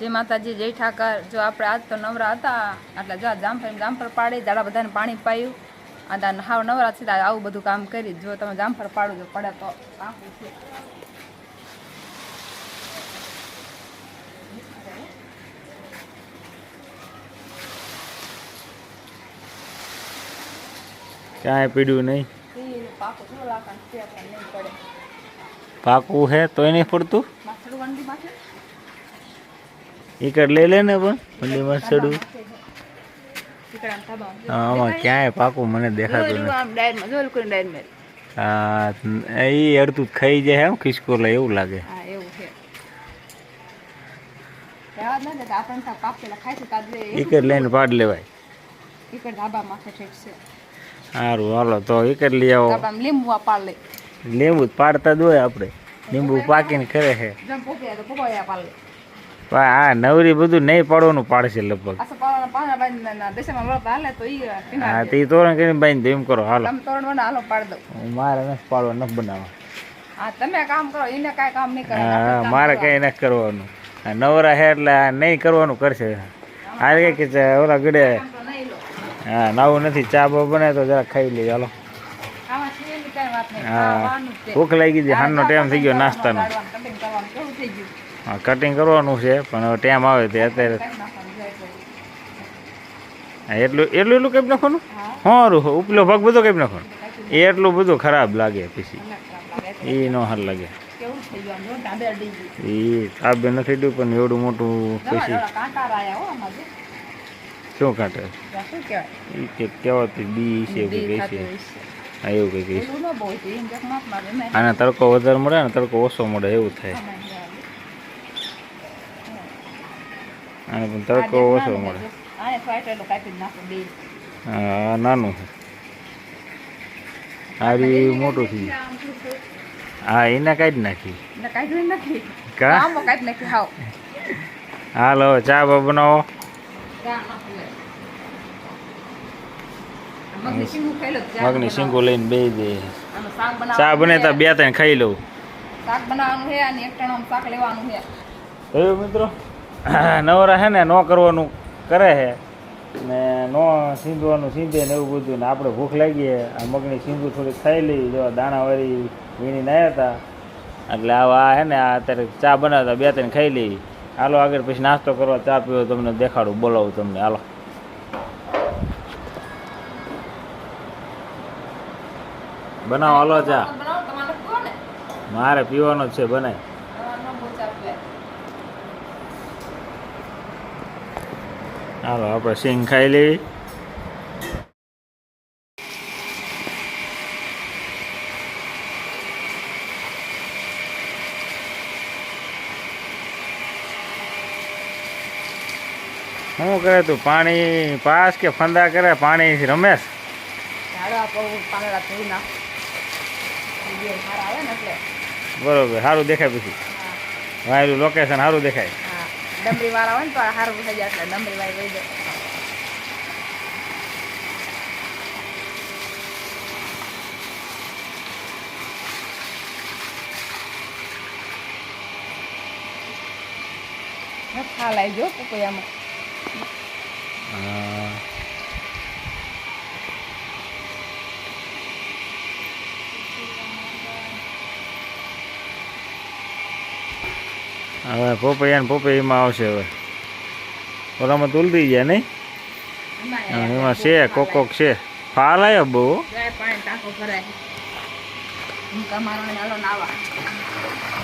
જય માતાજી જય ઠાકર. જો આપણે આજ તો નવરા હતા એટલે જો આ જામફળ જામફળ પાડી દાડા બધાને પાણી પાયું. અને હાવ નવરા સીધા આવું બધું કામ કરી. જો તમે જામફળ પાડો જો પડે તો પાકું છે. ક્યાંય પીડ્યું નહીં? પાકું છે હે તોય નહીં પડતું? લે ને પણ ધાબા હા, આમાં ક્યાંય પાકું મને દેખાતું નથી. અડતું હા એ અડધું ખાઈ જાય એમ ખિસકોલા એવું લાગે. હા એવું એ કર લઈને પાડ લેવાય. ઈકડ સારું હાલો તો કર લઈ આવો. લીંબુ પાડ. લે લીંબુ પાડતા જ હોય આપણે. લીંબુ પાકીને કરે છે. પણ આ નવરી બધું નહીં પાડવાનું પાડશે લગભગ. હા તે તોરણ કરીને બાંધી એમ કરો હાલો. પાડ મારે નથી પાડવા નથી બનાવવા. તમે કામ કરો એને કાંઈ કામ નહીં કરે હા મારે કંઈ નથી કરવાનું. નવરા હે એટલે આ નહીં કરવાનું કરશે. આ કે ઓલા ગડે હા નવું નથી ચા બા બને તો જરા ખાઈ લઈએ હાલો. હા ભૂખ લાગી ગઈ હાનનો ટાઈમ થઈ ગયો નાસ્તાનો. કટિંગ કરવાનું છે પણ ટાઈમ આવે તે અત્યારે. એટલે. એટલું એટલું કેમ નાખવાનું? હા. સારું ઉપલો ભાગ બધો કેમ નાખવાનો. એ એટલું બધું ખરાબ લાગે પછી. એ નો હાર લાગે. એ કાબે નથી ડ્યું પણ એવડું મોટું પછી. શું કાંટે? એ કે કહેવાતી બી છે કે કઈ છે. હા એવું કંઈ ને. આને તડકો વધારે મળે ને તડકો ઓછો મળે એવું થાય. આને પણ તડકો ઓછો મળે. હા નાનું છે. આરી મોટું થઈ? હા એને કાઢી નાખી. હાલ હવે. ચા બા બનાવો. મગની શીંગું લઈને બે દે. ચા બને તો બે ત્રણ ખાઈ લઉં. શાક બનાવવાનું છે અને એક ટણાનું શાક લેવાનું છે. મિત્રો? નવરા છે ને ન કરવાનું કરે છે ને નો સીંધવાનું સીંધે ને એવું બધું ને આપણે ભૂખ લાગી છે. આ મગની સીંધું થોડીક ખાઈ લઈ જો દાણાવાળી વીણી નાયા હતા. એટલે આવા હે ને આ અત્યારે ચા બનાવતા બે ત્રણ ખાઈ લઈ. હાલો આગળ પછી નાસ્તો કરવા ચા પીવો તમને દેખાડું બોલાવું તમને. હાલો. બનાવો હાલો ચા. મારે પીવાનો જ છે બનાય તમારે ન બહુ ચા પીવાય. હાલો આપણે સિંગ ખાઈ લેવી શું કરે તું પાણી પાસ કે ફંદા કરે? પાણી રમેશ? બરોબર સારું દેખાય પછી. વાયરું લોકેશન સારું દેખાય. ડમરી વાળા હોય ને તો સારું થઈ જાય એટલે ડમરી વાળી લઈ દે ખા લાવી જો પપૈયામાં હવે પોપૈયા ને પોપૈયામાં આવશે હવે ઓલામાં તો ઉલટી ગયા નહીં હા, એમાં છે કોક કોક છે ફાલ આવ્યો બહુ જાય પાણી ટાંકો ભરાય હું તમારો નાલો નાવા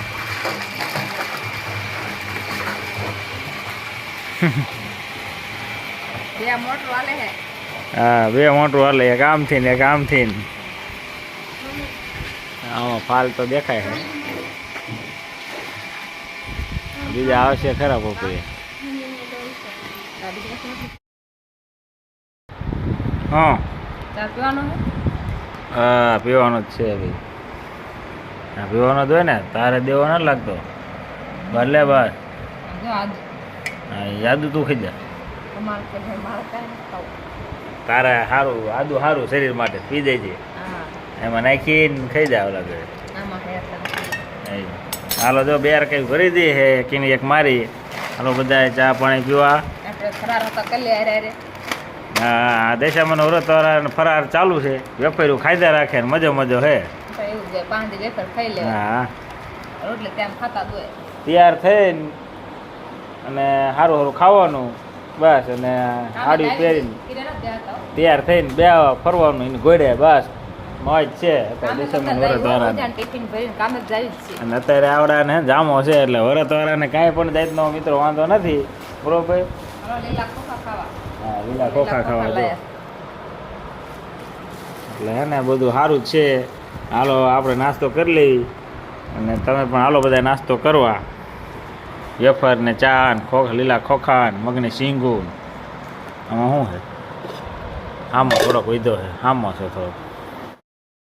બે મોટર વાલે હે હા બે મોટું હાલે એક આમથી ને એક આમથી ને આમાં ફાલ તો દેખાય છે બીજા આવશે ખરા પોપૈયા હા. પીવાનો હા પીવાનો જ છે ભાઈ. હા પીવાનો જ હોય ને તારે દેવો ન લાગતો. ભલે બાર. યાદુ હા યાદ તું ખાઈ જા. તારે સારું આદુ સારું શરીર માટે પી દેજે. હા. એમાં નાખીને ખાઈ જાય ઓલા ઘરે. આમાં હે એ. હાલો જો બે કઈ ભરી દે હે કીની એક મારી. હાલો બધા ચા પાણી પીવા. હા દેશામાં વ્રત ફરાર ચાલુ છે. વેપારીઓ ખાયદા રાખે ને મજો મજો હે. હા. તૈયાર થઈને અને સારું સારું ખાવાનું બસ અને સાડી પહેરીને તૈયાર થઈને બે ફરવાનું એને ઘોડે બસ. મોજ છે. ટિફિન ભરીને કામે જ જાય છે. અને અત્યારે આવડા ને જામો છે એટલે વરતવાળાને કાંઈ પણ જાતનો મિત્રો વાંધો નથી. બરોબર? લીલા ખોખા ખાવા. હા લીલા ખોખા ખાવા જો. એટલે હે ને બધું સારું છે. હાલો આપણે નાસ્તો કરી લઈ. અને તમે પણ હાલો બધા નાસ્તો કરવા. વેફર ને ચા ને ખોખ લીલા ખોખા ને મગની શીંગું આમાં શું છે? આમાં થોડોક વિધો છે. આમાં છે થોડોક.